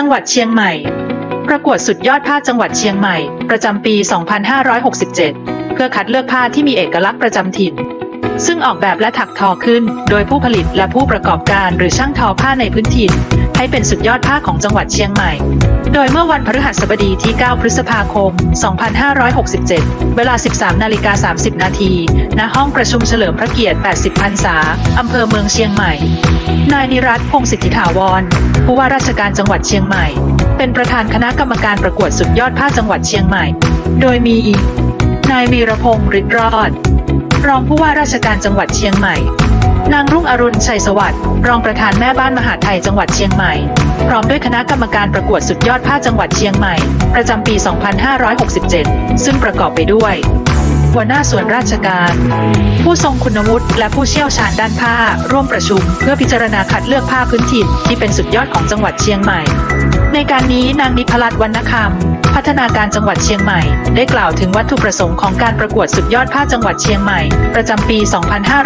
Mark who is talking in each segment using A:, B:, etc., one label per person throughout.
A: จังหวัดเชียงใหม่ ประกวดสุดยอดผ้าจังหวัดเชียงใหม่ ประจำปี 2567 เพื่อคัดเลือกผ้าที่มีเอกลักษณ์ประจำถิ่น ซึ่งออกแบบและถักทอขึ้น โดยผู้ผลิตและผู้ประกอบการหรือช่างทอผ้าในพื้นถิ่น ให้เป็นสุดยอดผ้าของจังหวัดเชียงใหม่ โดยเมื่อวันพฤหัสบดีที่ 9 พฤษภาคม 2567 เวลา 13 นาฬิกา 30 นาที ณ ห้องประชุมเฉลิมพระเกียรติ 80 พรรษา อำเภอเมืองเชียงใหม่ นายนิรัตพงศิทธิถาวร ผู้ว่าราชการจังหวัดเชียงใหม่ เป็นประธานคณะกรรมการประกวดสุดยอดผ้าจังหวัดเชียงใหม่ โดยมี นายวีรพงศ์ฤทธิ์รอด รองผู้ว่าราชการจังหวัดเชียงใหม่ นางรุ่งอรุณชัยสวัสดิ์รองประธานแม่บ้านมหาดไทยจังหวัดเชียงใหม่ พร้อมด้วยคณะกรรมการประกวดสุดยอดผ้าจังหวัดเชียงใหม่ ประจำปี 2567 ซึ่งประกอบไปด้วยหัวหน้าส่วนราชการ ผู้ทรงคุณวุฒิและผู้เชี่ยวชาญด้านผ้าร่วมประชุม เพื่อพิจารณาคัดเลือกผ้าพื้นถิ่นที่เป็นสุดยอดของจังหวัดเชียงใหม่ ในการนี้นางนิพลัดวรรณคำพัฒนาการจังหวัดเชียงใหม่ ได้กล่าวถึงวัตถุประสงค์ของการประกวดสุดยอดผ้าจังหวัดเชียงใหม่ ประจำปี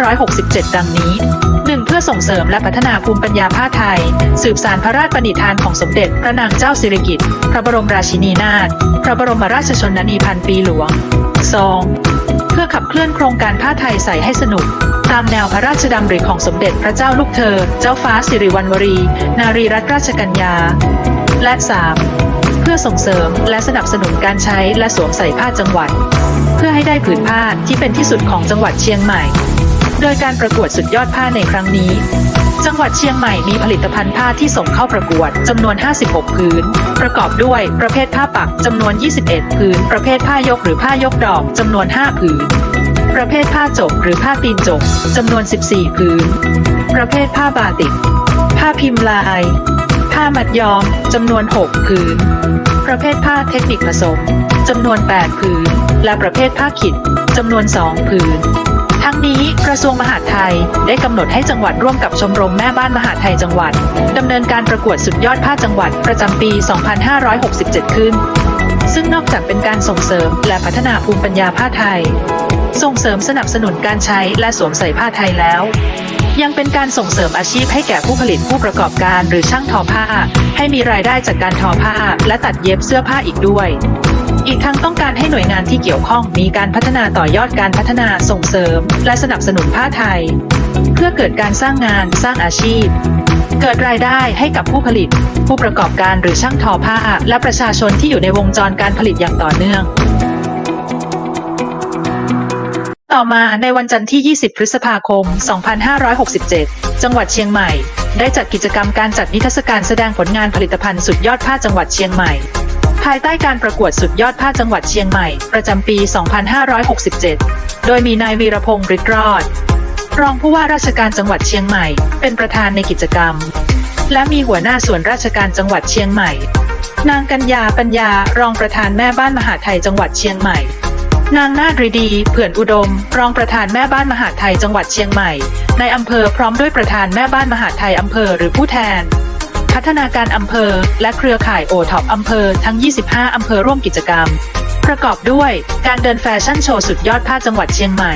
A: 2567 ดังนี้ 1. เพื่อส่งเสริมและพัฒนาภูมิปัญญาผ้าไทย สืบสานพระราชปณิธานของสมเด็จพระนางเจ้าสิริกิติ์พระบรมราชินีนาถพระบรมราชชนนีพันปีหลวง 2. เพื่อขับเคลื่อนโครงการผ้าไทยใส่ให้สนุกตามแนวพระราชดำริของสมเด็จพระเจ้าลูกเธอ เจ้าฟ้าสิริวัณวรี นารีรัตนราชกัญญา และ 3. เพื่อส่งเสริมและสนับสนุนการใช้และสวมใส่ผ้าจังหวัด เพื่อให้ได้ผืนผ้าที่เป็นที่สุดของจังหวัดเชียงใหม่ โดยการประกวดสุดยอดผ้าในครั้งนี้ จังหวัดเชียงใหม่มีผลิตภัณฑ์ผ้าที่ส่งเข้าประกวดจำนวน 56 ผืน ประกอบด้วยประเภทผ้าปักจำนวน 21 ผืน ประเภทผ้ายกหรือผ้ายกดอกจำนวน 5 ผืนประเภทผ้าจกหรือผ้าตีนจกจำนวน 14 ผืน ประเภทผ้าบาติก ผ้าพิมพ์ลาย ผ้ามัดย้อมจำนวน 6 ผืน ประเภทผ้าเทคนิคผสมจำนวน 8 ผืน และประเภทผ้าขิดจำนวน 2 ผืน ทั้งนี้กระทรวงมหาดไทยได้กำหนดให้จังหวัดร่วมกับชมรมแม่บ้านมหาดไทยจังหวัดดำเนินการประกวดสุดยอดผ้าจังหวัดประจำปี 2567 ขึ้น ซึ่งนอกจากเป็นการส่งเสริมและพัฒนาภูมิปัญญาผ้าไทย ส่งเสริมสนับสนุนการใช้และสวมใส่ผ้าไทยแล้ว ยังเป็นการส่งเสริมอาชีพให้แก่ผู้ผลิตผู้ประกอบการหรือช่างทอผ้า ให้มีรายได้จากการทอผ้า และตัดเย็บเสื้อผ้าอีกด้วย อีกทั้งต้องการให้หน่วยงานที่เกี่ยวข้องมีการพัฒนาต่อยอดการพัฒนาส่งเสริม และสนับสนุนผ้าไทย เพื่อเกิดการสร้างงานสร้างอาชีพ เกิดรายได้ให้กับผู้ผลิต ผู้ประกอบการหรือช่างทอผ้า และประชาชนที่อยู่ในวงจรการผลิตอย่างต่อเนื่อง ต่อมาในวันจันทร์ที่ 20 พฤษภาคม 2567 จังหวัดเชียงใหม่ ได้จัดกิจกรรมการจัดนิทรรศการแสดงผลงานผลิตภัณฑ์สุดยอดผ้าจังหวัดเชียงใหม่ ภายใต้การประกวดสุดยอดผ้าจังหวัดเชียงใหม่ ประจำปี 2567 โดยมีนายวีรพงศ์ฤทธิ์รอด รองผู้ว่าราชการจังหวัดเชียงใหม่ เป็นประธานในกิจกรรม และมีหัวหน้าส่วนราชการจังหวัดเชียงใหม่ นางกัญญาปัญญารองประธานแม่บ้านมหาไทยจังหวัดเชียงใหม่ นางนาฏรีดีเผื่อนอุดม รองประธานแม่บ้านมหาดไทยจังหวัดเชียงใหม่ ในอำเภอพร้อมด้วยประธานแม่บ้านมหาดไทยอำเภอหรือผู้แทน พัฒนาการอำเภอ และเครือข่ายโอท็อปอำเภอทั้ง 25 อำเภอร่วมกิจกรรม ประกอบด้วยการเดินแฟชั่นโชว์สุดยอดผ้าจังหวัดเชียงใหม่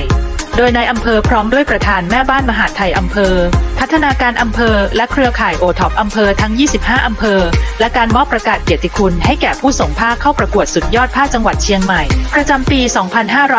A: โดยในอำเภอพร้อมด้วยประธานแม่บ้านมหาไทยอำเภอ พัฒนาการอำเภอและเครือข่ายโอท็อปอำเภอทั้ง 25 อำเภอ และการมอบประกาศเกียรติคุณให้แก่ผู้ส่งผ้าเข้าประกวดสุดยอดผ้าจังหวัดเชียงใหม่ ประจำปี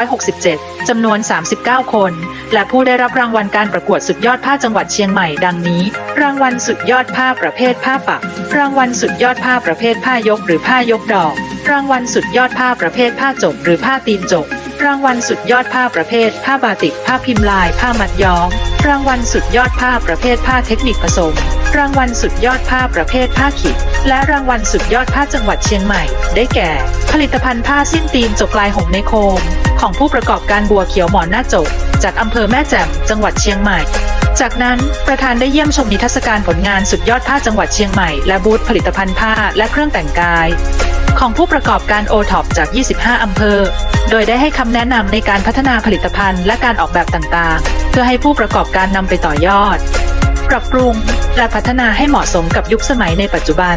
A: 2567 จำนวน 39 คน และผู้ได้รับรางวัลการประกวดสุดยอดผ้าจังหวัดเชียงใหม่ ดังนี้ รางวัลสุดยอดผ้าประเภทผ้าปัก รางวัลสุดยอดผ้าประเภทผ้ายกหรือผ้ายกดอก รางวัลสุดยอดผ้าประเภทผ้าจกหรือผ้าตีนจก รางวัลสุดยอดผ้าประเภท ผ้าบาติก ผ้าพิมพ์ลาย ผ้ามัดย้อม รางวัลสุดยอดผ้าประเภทผ้าเทคนิคผสม รางวัลสุดยอดผ้าประเภทผ้าขิด และรางวัลสุดยอดผ้าจังหวัดเชียงใหม่ ได้แก่ ผลิตภัณฑ์ผ้าสิ้นตีนจกลายหงในโคม ของผู้ประกอบการบัวเขียวหมอนหน้าจก จากอำเภอแม่แจ่มจังหวัดเชียงใหม่ จากนั้นประธานได้เยี่ยมชมนิทรรศการผลงานสุดยอดผ้าจังหวัดเชียงใหม่ และบูธผลิตภัณฑ์ผ้าและเครื่องแต่งกาย ของผู้ประกอบการโอท็อปจาก 25 อำเภอ โดยได้ให้คำแนะนำในการพัฒนาผลิตภัณฑ์และการออกแบบต่างๆ เพื่อให้ผู้ประกอบการนำไปต่อยอด ปรับปรุงและพัฒนาให้เหมาะสมกับยุคสมัยในปัจจุบัน